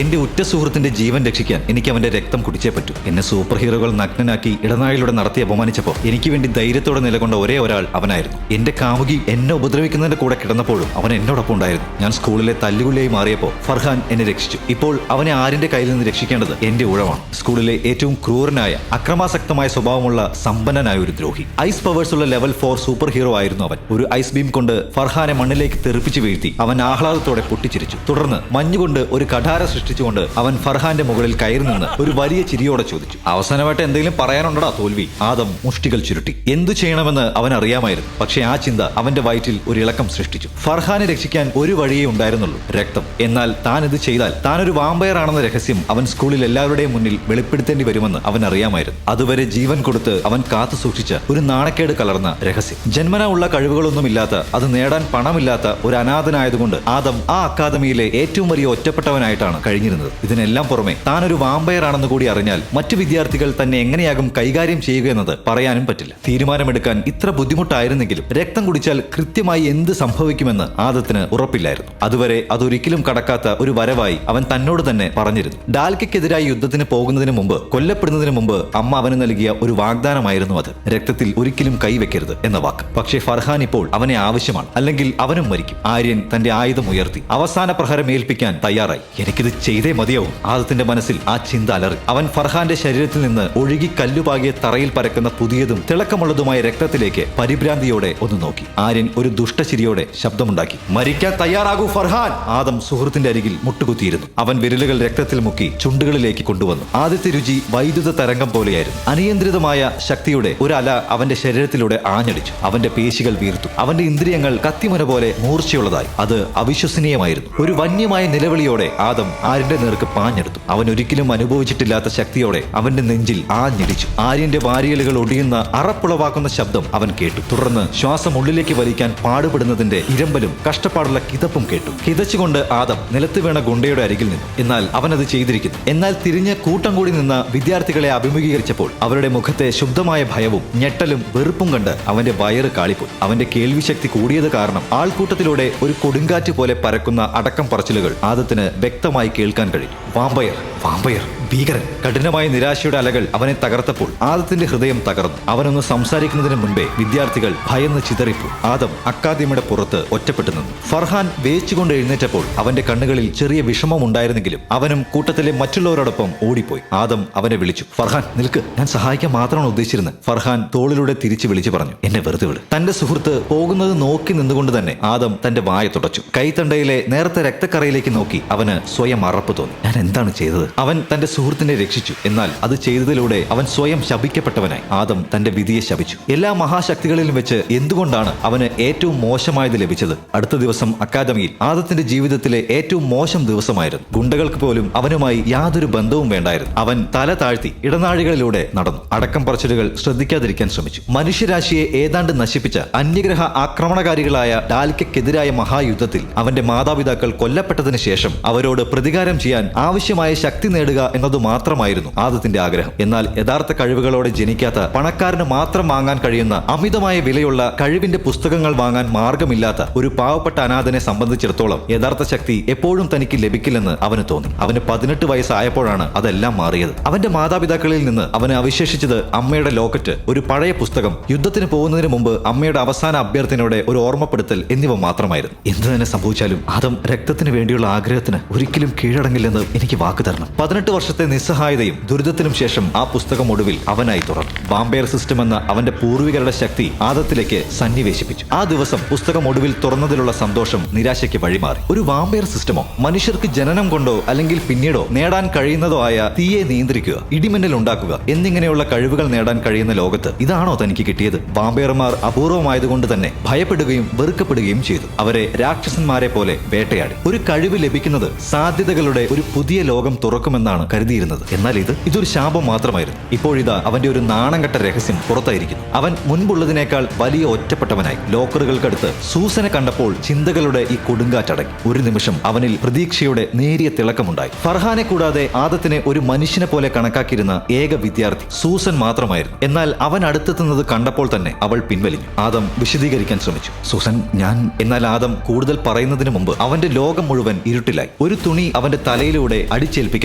എന്റെ ഉറ്റ സുഹൃത്തിന്റെ ജീവൻ രക്ഷിക്കാൻ എനിക്ക് അവന്റെ രക്തം കുടിച്ചേ പറ്റൂ. എന്നെ സൂപ്പർ ഹീറോകൾ നഗ്നനാക്കി ഇടനാഴിലൂടെ നടത്തി അപമാനിച്ചപ്പോൾ എനിക്ക് വേണ്ടി ധൈര്യത്തോടെ നിലകൊണ്ട ഒരേ ഒരാൾ അവനായിരുന്നു. എന്റെ കാമുകി എന്നെ ഉപദ്രവിക്കുന്നതിന്റെ കൂടെ കിടന്നപ്പോഴും അവൻ എന്നോടൊപ്പം ഉണ്ടായിരുന്നു. ഞാൻ സ്കൂളിലെ തല്ലുകുള്ളിയായി മാറിയപ്പോൾ ഫർഹാൻ എന്നെ രക്ഷിച്ചു. ഇപ്പോൾ അവനെ ആരിന്റെ കയ്യിൽ നിന്ന് രക്ഷിക്കേണ്ടത് എന്റെ ഉഴവാണ് സ്കൂളിലെ ഏറ്റവും ക്രൂരനായ അക്രമാസക്തമായ സ്വഭാവമുള്ള സമ്പന്നനായ ഒരു ദ്രോഹി. ഐസ് പവേഴ്സ് ഉള്ള ലെവൽ ഫോർ സൂപ്പർ ഹീറോ ആയിരുന്നു അവൻ. ഒരു ഐസ് ബീം കൊണ്ട് ഫർഹാനെ മണ്ണിലേക്ക് തെറിപ്പിച്ച് വീഴ്ത്തി അവൻ ആഹ്ലാദത്തോടെ പൊട്ടിച്ചിരിച്ചു. തുടർന്ന് മഞ്ഞുകൊണ്ട് ഒരു കഠാര സൃഷ്ടിച്ചുകൊണ്ട് അവൻ ഫർഹാന്റെ മുകളിൽ കയറി നിന്ന് ഒരു വലിയ ചിരിയോടെ ചോദിച്ചു. അവസാനമായിട്ട് എന്തെങ്കിലും പറയാനുണ്ടടാ തോൽവി. ആദം മുഷ്ടികൾ ചുരുട്ടി. എന്തു ചെയ്യണമെന്ന് അവൻ അറിയാമായിരുന്നു. പക്ഷേ ആ ചിന്ത അവന്റെ വയറ്റിൽ ഒരു ഇളക്കം സൃഷ്ടിച്ചു. ഫർഹാനെ രക്ഷിക്കാൻ ഒരു വഴിയേ ഉണ്ടായിരുന്നുള്ളൂ രക്തം. എന്നാൽ താൻ ഇത് ചെയ്താൽ താൻ ഒരു വാമ്പയർ ആണെന്ന രഹസ്യം അവൻ സ്കൂളിൽ എല്ലാവരുടെയും മുന്നിൽ വെളിപ്പെടുത്തേണ്ടി വരുമെന്ന് അവൻ അറിയാമായിരുന്നു. അതുവരെ ജീവൻ കൊടുത്ത് അവൻ കാത്തു സൂക്ഷിച്ച ഒരു നാണക്കേട് കലർന്ന രഹസ്യം. ജന്മന ഉള്ള കഴിവുകളൊന്നുമില്ലാത്ത അത് നേടാൻ പണമില്ലാത്ത ഒരു അനാഥനായതുകൊണ്ട് ആദം ആ അക്കാദമിയിലെ ഏറ്റവും വലിയ ഒറ്റപ്പെട്ടവനായിട്ടാണ് കഴിഞ്ഞിരുന്നത്. ഇതിനെല്ലാം പുറമെ താനൊരു വാമ്പയർ ആണെന്ന് കൂടി അറിഞ്ഞാൽ മറ്റു വിദ്യാർത്ഥികൾ തന്നെ എങ്ങനെയാകും കൈകാര്യം ചെയ്യുക എന്നത് പറയാനും പറ്റില്ല. തീരുമാനമെടുക്കാൻ ഇത്ര ബുദ്ധിമുട്ടായിരുന്നെങ്കിലും രക്തം കുടിച്ചാൽ കൃത്യമായി എന്ത് സംഭവിക്കുമെന്ന് ആദത്തിന് ഉറപ്പില്ലായിരുന്നു. അതുവരെ അതൊരിക്കലും കടക്കാത്ത ഒരു വരവായി അവൻ തന്നോട് തന്നെ പറഞ്ഞിരുന്നു. ഡാൽക്കെതിരായി യുദ്ധത്തിന് പോകുന്നതിന് മുമ്പ് കൊല്ലപ്പെടുന്നതിന് മുമ്പ് അമ്മ അവന് നൽകിയ ഒരു വാഗ്ദാനമായിരുന്നു അത്. രക്തത്തിൽ ഒരിക്കലും കൈവെക്കരുത് എന്ന വാക്ക്. പക്ഷേ ഫർഹാൻ ഇപ്പോൾ അവനെ ആവശ്യമാണ്. അല്ലെങ്കിൽ അവനും മരിക്കും. ആര്യൻ തന്റെ ആയുധം ഉയർത്തി അവസാന പ്രഹരം ഏൽപ്പിക്കാൻ തയ്യാറായി. എനിക്കിത് ചെയ്തേ മതിയാവും. ആദത്തിന്റെ മനസ്സിൽ ആ ചിന്ത അലറി. അവൻ ഫർഹാന്റെ ശരീരത്തിൽ നിന്ന് ഒഴുകി കല്ലുപാകിയ തറയിൽ പരക്കുന്ന പുതിയതും തിളക്കമുള്ളതുമായ രക്തത്തിലേക്ക് പരിഭ്രാന്തിയോടെ ഒന്ന് നോക്കി. ആര്യൻ ഒരു ദുഷ്ടചിരിയോടെ ശബ്ദമുണ്ടാക്കി. മരിക്കാൻ തയ്യാറാകൂ ഫർഹാൻ! ആദം സുഹൃത്തിന്റെ അരികിൽ മുട്ടുകുത്തിയിരുന്നു. അവൻ വിരലുകൾ രക്തത്തിൽ മുക്കി ചുണ്ടുകളിലേക്ക് കൊണ്ടുവന്നു. ആദ്യത്തെ രുചി വൈദ്യുത തരംഗം പോലെയായിരുന്നു. അനിയന്ത്രിതമായ ശക്തിയുടെ ഒരു അവന്റെ ശരീരത്തിലൂടെ ആഞ്ഞടിച്ചു. അവന്റെ പേശികൾ വീർത്തു. അവന്റെ ഇന്ദ്രിയങ്ങൾ കത്തിമുന പോലെ മൂർച്ചയുള്ളതായി. അത് അവിശ്വസനീയമായിരുന്നു. ഒരു വന്യമായ നിലവിളിയോടെ ആദം ആര്യന്റെ നേർക്ക് പാഞ്ഞെടുത്തു. അവൻ ഒരിക്കലും അനുഭവിച്ചിട്ടില്ലാത്ത ശക്തിയോടെ അവന്റെ നെഞ്ചിൽ ആഞ്ഞിടിച്ചു. ആര്യന്റെ വാരിയലുകൾ ഒടിയുന്ന അറപ്പുളവാക്കുന്ന ശബ്ദം അവൻ കേട്ടു. തുടർന്ന് ശ്വാസം ഉള്ളിലേക്ക് വലിക്കാൻ പാടുപെടുന്നതിന്റെ ഇരമ്പലും കഷ്ടപ്പാടുള്ള കിതപ്പും കേട്ടു. കിതച്ചുകൊണ്ട് ആദം നിലത്ത് വീണ ഗുണ്ടയുടെ അരികിൽ നിന്നു. എന്നാൽ അവൻ അത് ചെയ്തിരിക്കുന്നു. എന്നാൽ തിരിഞ്ഞ് കൂട്ടം കൂടി നിന്ന വിദ്യാർത്ഥികളെ അഭിമുഖീകരിച്ചപ്പോൾ അവരുടെ മുഖത്തെ ശുദ്ധമായ ഭയവും ഞെട്ടലും വെറുപ്പും കണ്ട് അവന്റെ വയറ് കാളിപ്പോയി. അവന്റെ കേൾവിശക്തി കൂടിയത് കാരണം ആൾക്കൂട്ടത്തിലൂടെ ഒരു കൊടുങ്കാറ്റ് പോലെ പരക്കുന്ന അടക്കം പറച്ചിലുകൾ ആദത്തിന് വ്യക്തമായി കേൾക്കാൻ കഴിയും. വാമ്പയർ. വാമ്പയർ ഭീകരൻ കഠിനമായ നിരാശയുടെ അലകൾ അവനെ തകർത്തപ്പോൾ ആദത്തിന്റെ ഹൃദയം തകർന്നു. അവനൊന്ന് സംസാരിക്കുന്നതിന് മുൻപേ വിദ്യാർത്ഥികൾ ഭയന്ന് ചിതറിപ്പു ആദം അക്കാദമിയുടെ പുറത്ത് ഒറ്റപ്പെട്ടു നിന്നു. ഫർഹാൻ വേച്ചുകൊണ്ട് എഴുന്നേറ്റപ്പോൾ അവന്റെ കണ്ണുകളിൽ ചെറിയ വിഷമം ഉണ്ടായിരുന്നെങ്കിലും അവനും കൂട്ടത്തിലെ മറ്റുള്ളവരോടൊപ്പം ഓടിപ്പോയി. ആദം അവനെ വിളിച്ചു ഫർഹാൻ നിൽക്ക്. ഞാൻ സഹായിക്കാൻ മാത്രമാണ് ഉദ്ദേശിച്ചിരുന്നത് ഫർഹാൻ തോളിലൂടെ തിരിച്ചു വിളിച്ചു പറഞ്ഞു എന്നെ വെറുതെ വിട്. തന്റെ സുഹൃത്ത് പോകുന്നത് നോക്കി നിന്നുകൊണ്ട് തന്നെ ആദം തന്റെ വായ തുടച്ചു. കൈത്തണ്ടയിലെ നേരത്തെ രക്തക്കറയിലേക്ക് നോക്കി അവന് സ്വയം അറപ്പ് തോന്നി. ഞാൻ എന്താണ് ചെയ്തത്? അവൻ തന്റെ സുഹൃത്തിനെ രക്ഷിച്ചു. എന്നാൽ അത് ചെയ്തതിലൂടെ അവൻ സ്വയം ശപിക്കപ്പെട്ടവനായി. ആദം തന്റെ വിധിയെ ശപിച്ചു. എല്ലാ മഹാശക്തികളിലും വെച്ച് എന്തുകൊണ്ടാണ് അവന് ഏറ്റവും മോശമായത് ലഭിച്ചത്? അടുത്ത ദിവസം അക്കാദമിയിൽ ആദത്തിന്റെ ജീവിതത്തിലെ ഏറ്റവും മോശം ദിവസമായിരുന്നു. ഗുണ്ടകൾക്ക് പോലും അവനുമായി യാതൊരു ബന്ധവും വേണ്ടായിരുന്നു. അവൻ തല താഴ്ത്തി ഇടനാഴികളിലൂടെ നടന്നു. അടക്കം പറച്ചിലുകൾ ശ്രദ്ധിക്കാതിരിക്കാൻ ശ്രമിച്ചു. മനുഷ്യരാശിയെ ഏതാണ്ട് നശിപ്പിച്ച അന്യഗ്രഹ ആക്രമണകാരികളായ ഡാൽക്കെതിരായ മഹായുദ്ധത്തിൽ അവന്റെ മാതാപിതാക്കൾ കൊല്ലപ്പെട്ടതിന് ശേഷം അവരോട് പ്രതികാരം ചെയ്യാൻ ആവശ്യമായ ശക്തി നേടുക എന്നത് മാത്രമായിരുന്നു ആദത്തിന്റെ ആഗ്രഹം. എന്നാൽ യഥാർത്ഥ കഴിവുകളോടെ ജനിക്കാത്ത പണക്കാരന് മാത്രം വാങ്ങാൻ കഴിയുന്ന അമിതമായ വിലയുള്ള കഴിവിന്റെ പുസ്തകങ്ങൾ വാങ്ങാൻ മാർഗമില്ലാത്ത ഒരു പാവപ്പെട്ട അനാഥനെ സംബന്ധിച്ചിടത്തോളം യഥാർത്ഥ ശക്തി എപ്പോഴും തനിക്ക് ലഭിക്കില്ലെന്ന് അവന് തോന്നി. അവന് പതിനെട്ട് വയസ്സായപ്പോഴാണ് അതെല്ലാം മാറിയത്. അവന്റെ മാതാപിതാക്കളിൽ നിന്ന് അവന് അവശേഷിച്ചത് അമ്മയുടെ ലോക്കറ്റ് ഒരു പഴയ പുസ്തകം യുദ്ധത്തിന് പോകുന്നതിന് മുമ്പ് അമ്മയുടെ അവസാന അഭ്യർത്ഥനയുടെ ഒരു ഓർമ്മപ്പെടുത്തൽ എന്നിവ മാത്രമായിരുന്നു. എന്ത് തന്നെ സംഭവിച്ചാലും ആദം രക്തത്തിന് വേണ്ടിയുള്ള ആഗ്രഹത്തിന് ഒരിക്കലും കീഴടങ്ങില്ലെന്ന് എനിക്ക് വാക്ക് തരണം. പതിനെട്ട് വർഷത്തെ നിസ്സഹായതയും ദുരിതത്തിനും ശേഷം ആ പുസ്തകം ഒടുവിൽ അവനായി തുറന്നു. ബാംബെയർ സിസ്റ്റം എന്ന അവന്റെ പൂർവികരുടെ ശക്തി ആദത്തിലേക്ക് സന്നിവേശിപ്പിച്ചു. ആ ദിവസം പുസ്തകം ഒടുവിൽ തുറന്നതിലുള്ള സന്തോഷം നിരാശയ്ക്ക് വഴിമാറി. ഒരു വാമ്പയർ സിസ്റ്റമോ മനുഷ്യർക്ക് ജനനം കൊണ്ടോ അല്ലെങ്കിൽ പിന്നീടോ നേടാൻ കഴിയുന്നതോ ആയ തീയെ നിയന്ത്രിക്കുക ഇടിമിന്നൽ ഉണ്ടാക്കുക എന്നിങ്ങനെയുള്ള കഴിവുകൾ നേടാൻ കഴിയുന്ന ലോകത്ത് ഇതാണോ തനിക്ക് കിട്ടിയത്? വാമ്പയർമാർ അപൂർവമായതുകൊണ്ട് തന്നെ ഭയപ്പെടുകയും വെറുക്കപ്പെടുകയും ചെയ്തു. അവരെ രാക്ഷസന്മാരെ പോലെ വേട്ടയാടി. ഒരു കഴിവ് ലഭിക്കുന്നത് സാധ്യതകളുടെ ഒരു പുതിയ ലോകം തുറന്നു തുറക്കുമെന്നാണ് കരുതിയിരുന്നത്. എന്നാൽ ഇത് ഇതൊരു ശാപം മാത്രമായിരുന്നു. ഇപ്പോഴിതാ അവന്റെ ഒരു നാണം കെട്ട രഹസ്യം പുറത്തായിരിക്കുന്നു. അവൻ മുൻപുള്ളതിനേക്കാൾ വലിയ ഒറ്റപ്പെട്ടവനായി. ലോക്കറുകൾക്കടുത്ത് സൂസനെ കണ്ടപ്പോൾ ചിന്തകളുടെ ഈ കൊടുങ്കാറ്റടങ്ങി. ഒരു നിമിഷം അവനിൽ പ്രതീക്ഷയുടെ നേരിയ തിളക്കമുണ്ടായി. ഫർഹാനെ കൂടാതെ ആദത്തിനെ ഒരു മനുഷ്യനെ പോലെ കണക്കാക്കിയിരുന്ന ഏക വിദ്യാർത്ഥി സൂസൻ മാത്രമായിരുന്നു. എന്നാൽ അവൻ അടുത്തെത്തുന്നത് കണ്ടപ്പോൾ തന്നെ അവൾ പിൻവലിഞ്ഞു. ആദം വിശദീകരിക്കാൻ ശ്രമിച്ചു. സൂസൻ ഞാൻ എന്നാൽ ആദം കൂടുതൽ പറയുന്നതിന് മുമ്പ് അവന്റെ ലോകം മുഴുവൻ ഇരുട്ടിലായി. ഒരു തുണി അവന്റെ തലയിലൂടെ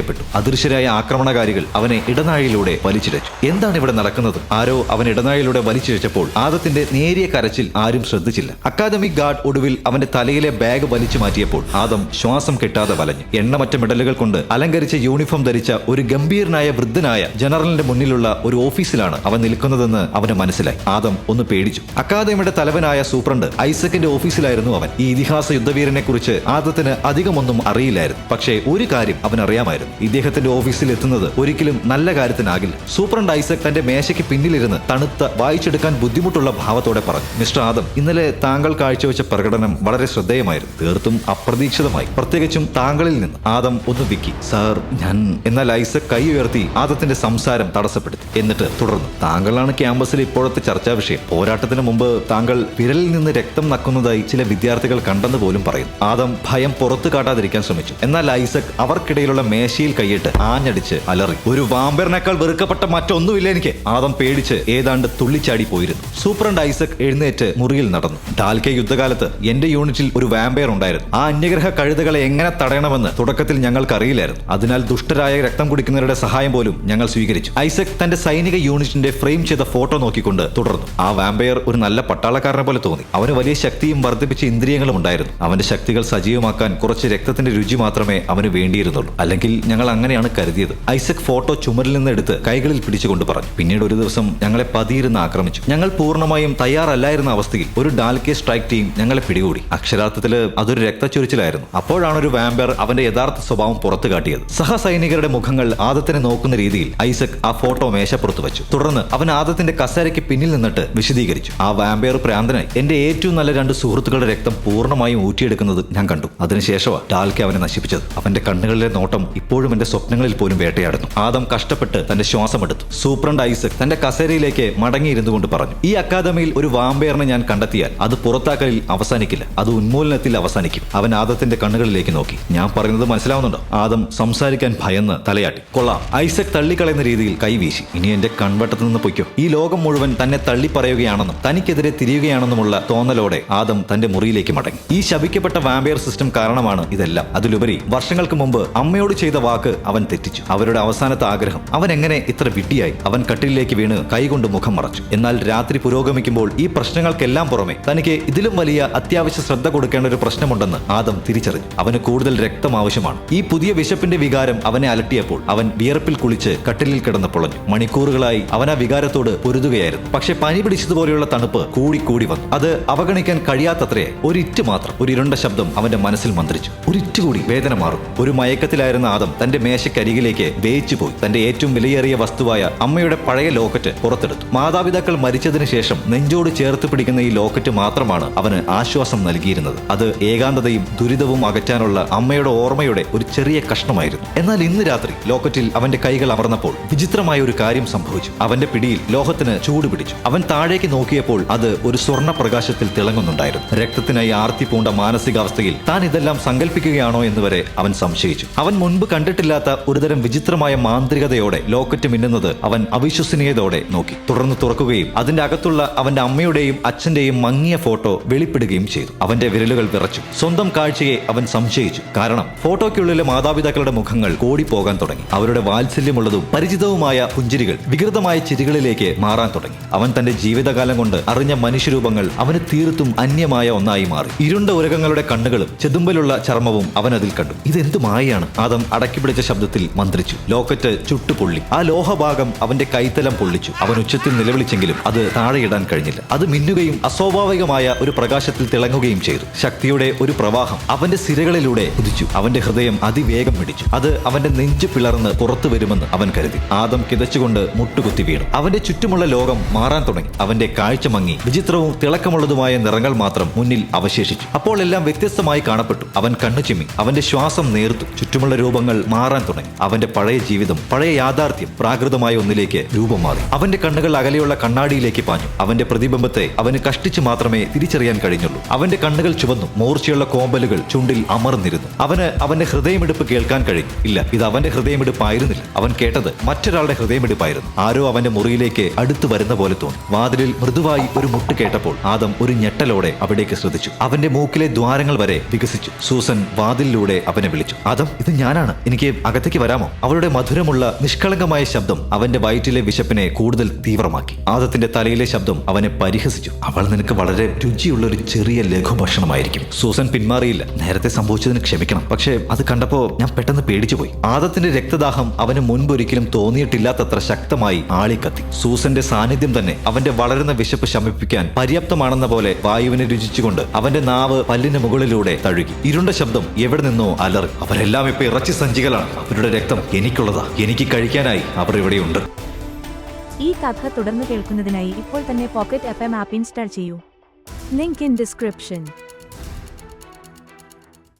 അടിച്ചേൽപ്പിക്കപ്പെട്ടു അദൃശ്യരായ ആക്രമണകാരികൾ അവനെ ഇടനാഴിയിലൂടെ വലിച്ചിഴച്ചു. എന്താണ് ഇവിടെ നടക്കുന്നത്? ആരോ അവൻ ഇടനാഴിയിലൂടെ വലിച്ചിഴച്ചപ്പോൾ ആദത്തിന്റെ നേരിയ കരച്ചിൽ ആരും ശ്രദ്ധിച്ചില്ല. അക്കാദമിക് ഗാർഡ് ഒടുവിൽ അവന്റെ തലയിലെ ബാഗ് വലിച്ചു മാറ്റിയപ്പോൾ ആദം ശ്വാസം കിട്ടാതെ വലഞ്ഞു. എണ്ണമറ്റ മെഡലുകൾ കൊണ്ട് അലങ്കരിച്ച യൂണിഫോം ധരിച്ച ഒരു ഗംഭീരനായ വൃദ്ധനായ ജനറലിന്റെ മുന്നിലുള്ള ഒരു ഓഫീസിലാണ് അവൻ നിൽക്കുന്നതെന്ന് അവന് മനസ്സിലായി. ആദം ഒന്ന് പേടിച്ചു. അക്കാദമിയുടെ തലവനായ സൂപ്രണ്ട് ഐസക്കിന്റെ ഓഫീസിലായിരുന്നു അവൻ. ഈ ഇതിഹാസ യുദ്ധവീരനെ കുറിച്ച് ആദത്തിന് അധികമൊന്നും അറിയില്ലായിരുന്നു. പക്ഷേ ഒരു കാര്യം അവൻ അറിയാമായിരുന്നു ഇദ്ദേഹത്തിന്റെ ഓഫീസിൽ എത്തുന്നത് ഒരിക്കലും നല്ല കാര്യത്തിനാകില്ല. സൂപ്രണ്ട് ഐസക് തന്റെ മേശയ്ക്ക് പിന്നിലിരുന്ന് തണുത്ത വായിച്ചെടുക്കാൻ ബുദ്ധിമുട്ടുള്ള ഭാവത്തോടെ പറഞ്ഞു മിസ്റ്റർ ആദം ഇന്നലെ താങ്കൾ കാഴ്ചവെച്ച പ്രകടനം വളരെ ശ്രദ്ധേയമായിരുന്നു. തീർത്തും അപ്രതീക്ഷിതമായി. പ്രത്യേകിച്ചും താങ്കളിൽ നിന്ന്. ആദം ഒന്ന് തിക്കി സാർ ഞാൻ എന്നാൽ ഐസക് കൈ ഉയർത്തി ആദത്തിന്റെ സംസാരം തടസ്സപ്പെടുത്തി. എന്നിട്ട് തുടർന്നു. താങ്കളാണ് ക്യാമ്പസിലെ ഇപ്പോഴത്തെ ചർച്ചാ വിഷയം. പോരാട്ടത്തിന് മുമ്പ് താങ്കൾ വിരലിൽ നിന്ന് രക്തം നക്കുന്നതായി ചില വിദ്യാർത്ഥികൾ കണ്ടെന്ന് പോലും പറയുന്നു. ആദം ഭയം പുറത്തു കാട്ടാതിരിക്കാൻ ശ്രമിച്ചു. എന്നാൽ ഐസക് അവർക്കിടയിലുള്ള മേശയിൽ കൈയിട്ട് ആഞ്ഞടിച്ച് അലറി. ഒരു വാമ്പറിനേക്കാൾ വെറുക്കപ്പെട്ട മറ്റൊന്നുമില്ല എനിക്ക്. ആദം പേടിച്ച് ഏതാണ്ട് തുള്ളിച്ചാടി പോയിരുന്നു. സൂപ്രണ്ട് ഐസക് എഴുന്നേറ്റ് മുറിയിൽ നടന്നു. ഡാൽക്കെ യുദ്ധകാലത്ത് എന്റെ യൂണിറ്റിൽ ഒരു വാമ്പയർ ഉണ്ടായിരുന്നു. ആ അന്യഗ്രഹ കഴുതകളെ എങ്ങനെ തടയണമെന്ന് തുടക്കത്തിൽ ഞങ്ങൾക്ക് അറിയില്ലായിരുന്നു അതിനാൽ ദുഷ്ടരായ രക്തം കുടിക്കുന്നവരുടെ സഹായം പോലും ഞങ്ങൾ സ്വീകരിച്ചു. ഐസക് തന്റെ സൈനിക യൂണിറ്റിന്റെ ഫ്രെയിം ചെയ്ത ഫോട്ടോ നോക്കിക്കൊണ്ട് തുടർന്നു. ആ വാമ്പയർ ഒരു നല്ല പട്ടാളക്കാരനെ പോലെ തോന്നി. അവന് വലിയ ശക്തിയും വർദ്ധിപ്പിച്ച ഇന്ദ്രിയങ്ങളും ഉണ്ടായിരുന്നു. അവന്റെ ശക്തികൾ സജീവമാക്കാൻ കുറച്ച് രക്തത്തിന്റെ രുചി മാത്രമേ അവന് വേണ്ടിയിരുന്നുള്ളൂ. അല്ലെങ്കിൽ ഞങ്ങൾ അങ്ങനെയാണ് കരുതിയത്. ഐസക് ഫോട്ടോ ചുമരിൽ നിന്ന് എടുത്ത് കൈകളിൽ പിടിച്ചുകൊണ്ട് പറഞ്ഞു. പിന്നീട് ഒരു ദിവസം ഞങ്ങളെ പതിയിരുന്ന് ആക്രമിച്ചു. ഞങ്ങൾ പൂർണമായും തയ്യാറല്ലായിരുന്ന അവസ്ഥയിൽ ഒരു ഡാൽക്കെ സ്ട്രൈക്ക് ടീം ഞങ്ങളെ പിടികൂടി. അക്ഷരാർത്ഥത്തിൽ അതൊരു രക്തച്ചൊരിച്ചിലായിരുന്നു. അപ്പോഴാണ് ഒരു വാമ്പയർ അവന്റെ യഥാർത്ഥ സ്വഭാവം പുറത്തു കാട്ടിയത്. സഹസൈനികരുടെ മുഖങ്ങൾ ആദത്തിനെ നോക്കുന്ന രീതിയിൽ ഐസക് ആ ഫോട്ടോ മേശപ്പുറത്ത് വെച്ചു. തുടർന്ന് അവൻ ആദത്തിന്റെ കസേരയ്ക്ക് പിന്നിൽ നിന്നിട്ട് വിശദീകരിച്ചു. ആ വാമ്പയർ പ്രാന്തനായി. എന്റെ ഏറ്റവും നല്ല രണ്ട് സുഹൃത്തുക്കളുടെ രക്തം പൂർണമായും ഊറ്റിയെടുക്കുന്നത് ഞാൻ കണ്ടു. അതിനുശേഷമാണ് ഡാൽക്കെ അവനെ നശിപ്പിച്ചത്. അവന്റെ കണ്ണുകളിലെ നോട്ടം ഇപ്പോഴും എന്റെ സ്വപ്നങ്ങളിൽ പോലും വേട്ടയാടുന്നു. ആദം കഷ്ടപ്പെട്ട് തന്റെ ശ്വാസമെടുത്തു. സൂപ്രണ്ട് ഐസക് തന്റെ കസേരയിലേക്ക് മടങ്ങിയിരുന്നു കൊണ്ട് പറഞ്ഞു ഈ അക്കാദമിയിൽ ഒരു വാമ്പയറിനെ ഞാൻ കണ്ടെത്തിയാൽ അത് പുറത്താക്കലിൽ അവസാനിക്കില്ല അത് ഉന്മൂലനത്തിൽ അവസാനിക്കും അവൻ ആദത്തിന്റെ കണ്ണുകളിലേക്ക് നോക്കി. ഞാൻ പറയുന്നത് മനസ്സിലാവുന്നുണ്ടോ ആദം സംസാരിക്കാൻ ഭയന്ന് തലയാട്ടി. കൊള്ളാം. ഐസക് തള്ളിക്കളയുന്ന രീതിയിൽ കൈവീശി ഇനി എന്റെ കൺവട്ടത്തിൽ നിന്ന് പൊയ്ക്കോ. ഈ ലോകം മുഴുവൻ തന്നെ തള്ളി പറയുകയാണെന്നും തനിക്കെതിരെ തിരിയുകയാണെന്നുമുള്ള തോന്നലോടെ ആദം തന്റെ മുറിയിലേക്ക് മടങ്ങി. ഈ ശപിക്കപ്പെട്ട വാമ്പയർ സിസ്റ്റം കാരണമാണ് ഇതെല്ലാം. അതിലുപരി വർഷങ്ങൾക്ക് മുമ്പ് അമ്മയോട് ചെയ്ത വാക്ക് അവൻ തെറ്റിച്ചു. അവരുടെ അവസാനത്തെ ആഗ്രഹം അവൻ എങ്ങനെ ഇത്ര വിഡ്ഢിയായി? അവൻ കട്ടിലേക്ക് വീണ് കൈകൊണ്ട് മുഖം മറച്ചു. എന്നാൽ രാത്രി പുരോഗമിക്കുമ്പോൾ ഈ പ്രശ്നങ്ങൾക്കെല്ലാം പുറമെ തനിക്ക് ഇതിലും വലിയ അത്യാവശ്യ ശ്രദ്ധ കൊടുക്കേണ്ട ഒരു പ്രശ്നമുണ്ടെന്ന് ആദം തിരിച്ചറിഞ്ഞു. അവന് കൂടുതൽ രക്തം ആവശ്യമാണ്. ഈ പുതിയ വിശപ്പിന്റെ വികാരം അവനെ അലട്ടിയപ്പോൾ അവൻ വിയർപ്പിൽ കുളിച്ച് കട്ടിലിൽ കിടന്ന് പൊളഞ്ഞു. മണിക്കൂറുകളായി അവൻ ആ വികാരത്തോട് പൊരുതുകയായിരുന്നു. പക്ഷെ പനി പിടിച്ചതുപോലെയുള്ള തണുപ്പ് കൂടി കൂടി വന്നു. അത് അവഗണിക്കാൻ കഴിയാത്തത്രയെ ഒരിറ്റ് മാത്രം. ഒരു ഇരുണ്ട ശബ്ദം അവന്റെ മനസ്സിൽ മന്ത്രിച്ചു. ഒരിറ്റ് കൂടി വേദന മാറും. ഒരു മയക്കത്തിലായിരുന്ന ആദം തന്റെ മേശക്കരികിലേക്ക് വേയിച്ചു പോയി. തന്റെ ഏറ്റവും വിലയേറിയ വസ്തുവായ അമ്മയുടെ പഴയ ലോക്കറ്റ് പുറത്തെടുത്തു. മാതാപിതാക്കൾ മരിച്ചതിന് ശേഷം നെഞ്ചോട് ചേർത്ത് പിടിക്കുന്ന ഈ ലോക്കറ്റ് മാത്രമാണ് അവന് ആശ്വാസം നൽകിയിരുന്നത്. അത് ഏകാന്തതയും ദുരിതവും അകറ്റാനുള്ള അമ്മയുടെ ഓർമ്മയുടെ ഒരു ചെറിയ കഷ്ണമായിരുന്നു. എന്നാൽ ഇന്ന് രാത്രി ലോക്കറ്റിൽ അവന്റെ കൈകൾ അമർന്നപ്പോൾ വിചിത്രമായ ഒരു കാര്യം സംഭവിച്ചു. അവന്റെ പിടിയിൽ ലോഹത്തിന് ചൂട് പിടിച്ചു. അവൻ താഴേക്ക് നോക്കിയപ്പോൾ അത് ഒരു സ്വർണ പ്രകാശത്തിൽ തിളങ്ങുന്നുണ്ടായിരുന്നു. രക്തത്തിനായി ആർത്തി പൂണ്ട മാനസികാവസ്ഥയിൽ താൻ ഇതെല്ലാം സങ്കല്പിക്കുകയാണോ എന്ന് വരെ അവൻ സംശയിച്ചു. അവൻ മുൻപ് കണ്ടിട്ടില്ലാത്ത ഒരുതരം വിചിത്രമായ മാന്ത്രികതയോടെ ലോക്കറ്റ് മിന്നുന്നത് അവൻ അവിശ്വസനീയതയോടെ നോക്കി. തുടർന്ന് തുറക്കുകയും അതിന്റെ അകത്തുള്ള അവന്റെ അമ്മയുടെയും അച്ഛന്റെയും മങ്ങിയ ഫോട്ടോ വെളിപ്പെടുകയും ചെയ്തു. അവന്റെ വിരലുകൾ വിറച്ചു. സ്വന്തം കാഴ്ചയെ അവൻ സംശയിച്ചു. കാരണം ഫോട്ടോയ്ക്കുള്ളിലെ മാതാപിതാക്കളുടെ മുഖങ്ങൾ കോടിപ്പോകാൻ തുടങ്ങി. അവരുടെ വാത്സല്യമുള്ളതും പരിചിതവുമായ പുഞ്ചിരികൾ വികൃതമായ ചിരികളിലേക്ക് മാറാൻ തുടങ്ങി. അവൻ തന്റെ ജീവിതകാലം കൊണ്ട് അറിഞ്ഞ മനുഷ്യരൂപങ്ങൾ അവന് തീർത്തും അന്യമായ ഒന്നായി മാറി. ഇരുണ്ട ഉരകങ്ങളുടെ കണ്ണുകളും ചെതുമ്പലുള്ള ചർമ്മവും അവൻ അതിൽ കണ്ടു. ഇതെന്തു മായയാണ്? ആദം അടക്കിപ്പിടിച്ച ശബ്ദത്തിൽ മന്ത്രിച്ചു. ലോക്കറ്റ് ചുട്ടുപൊള്ളി. ആ ലോഹഭാഗം അവന്റെ കൈത്തലം പൊള്ളിച്ചു. അവൻ ഉച്ചത്തിൽ നിലവിളിച്ചെങ്കിലും അത് താഴെയിടാൻ കഴിഞ്ഞില്ല. അത് മിന്നുകയും അസ്വാഭാവികമായ ഒരു പ്രകാശത്തിൽ തിളങ്ങുകയും ചെയ്തു. ശക്തിയുടെ ഒരു പ്രവാഹം അവന്റെ സിരകളിലൂടെ കുതിച്ചു അവന്റെ ഹൃദയം അതിവേഗം പിടിച്ചു. അത് അവന്റെ നെഞ്ചു പിളർന്ന് പുറത്തു വരുമെന്ന് അവൻ കരുതി. ആദം കിതച്ചുകൊണ്ട് മുട്ടുകുത്തി വീണു. അവന്റെ ചുറ്റുമുള്ള ലോകം മാറാൻ തുടങ്ങി. അവന്റെ കാഴ്ച മങ്ങി. വിചിത്രവും തിളക്കമുള്ളതുമായ നിറങ്ങൾ മാത്രം മുന്നിൽ അവശേഷിച്ചു. അപ്പോൾ എല്ലാം വ്യത്യസ്തമായി കാണപ്പെട്ടു. അവൻ കണ്ണു ചിമ്മി അവന്റെ ശ്വാസം നേർത്തു. ചുറ്റുമുള്ള രൂപങ്ങൾ മാറാൻ തുടങ്ങി. അവന്റെ പഴയ ജീവിതം പഴയ യാഥാർത്ഥ്യം പ്രാകൃതമായ ഒന്നിലേക്ക് രൂപം മാറി. അവന്റെ കണ്ണുകൾ അകലെയുള്ള കണ്ണാടിയിലേക്ക് പാഞ്ഞു. അവന്റെ പ്രതിബിംബത്തെ അവന് കഷ്ടിച്ച് മാത്രമേ തിരിച്ചറിയാൻ കഴിഞ്ഞുള്ളൂ. അവന്റെ കണ്ണുകൾ ചുവന്നു മൂർച്ചയുള്ള കോമ്പലുകൾ ചുണ്ടിൽ അമർന്നിരുന്നു. അവന് അവന്റെ ഹൃദയമെടുപ്പ് കേൾക്കാൻ കഴിഞ്ഞു ഇല്ല ഇത് അവന്റെ ഹൃദയമെടുപ്പായിരുന്നില്ല. അവൻ കേട്ടത് മറ്റൊരാളുടെ ഹൃദയമെടുപ്പായിരുന്നു. ആരോ അവന്റെ മുറിയിലേക്ക് അടുത്തു വരുന്ന പോലെ തോന്നി. വാതിലിൽ മൃദുവായി ഒരു മുട്ട് കേട്ടപ്പോൾ ആദം ഒരു ഞെട്ടലോടെ അവിടേക്ക് ശ്രദ്ധിച്ചു. അവന്റെ മൂക്കിലെ ദ്വാരങ്ങൾ വരെ വികസിച്ചു. സൂസൻ വാതിലിലൂടെ അവനെ വിളിച്ചു. ആദം ഇത് ഞാനാണ്. എനിക്ക് അകത്തേക്ക് വരാമോ? അവളുടെ മധുരമുള്ള നിഷ്കളങ്കമായ ശബ്ദം അവന്റെ വയറ്റിലെ വിശപ്പിനെ കൂടുതൽ തീവ്രമാക്കി. ആദത്തിന്റെ തലയിലെ ശബ്ദം അവനെ പരിഹസിച്ചു. അവൾ നിനക്ക് വളരെ രുചിയുള്ള ഒരു ചെറിയ ലഘുഭക്ഷണമായിരിക്കും. സൂസൻ പിന്മാറിയില്ല. നേരത്തെ സംഭവിച്ചതിന് ക്ഷമിക്കണം. പക്ഷേ അത് കണ്ടപ്പോ ഞാൻ പെട്ടെന്ന് പേടിച്ചുപോയി. ആദത്തിന്റെ രക്തദാഹം അവന് മുൻപൊരിക്കലും തോന്നിയിട്ടില്ലാത്തത്ര ശക്തമായി ആളിക്കത്തി. സൂസന്റെ സാന്നിധ്യം തന്നെ അവന്റെ വളരുന്ന വിശപ്പ് ശമിപ്പിക്കാൻ പര്യാപ്തമാണെന്ന പോലെ വായുവിനെ രുചിച്ചുകൊണ്ട് അവന്റെ നാവ് പല്ലിന് മുകളിലൂടെ തഴുകി. ഇരുണ്ട ശബ്ദം എവിടെ നിന്നോ അലറി. അവരെല്ലാം ഇപ്പൊ ഇറച്ചി സഞ്ചികളാണ് അവരുടെ രക്തം എനിക്കുള്ളതാ. എനിക്ക് കഴിക്കാനായി അവർ ഇവിടെയുണ്ട്. ഈ കഥ തുടർന്ന് കേൾക്കുന്നതിനായി ഇപ്പോൾ തന്നെ pocket F M app install ചെയ്യൂ. Link in description.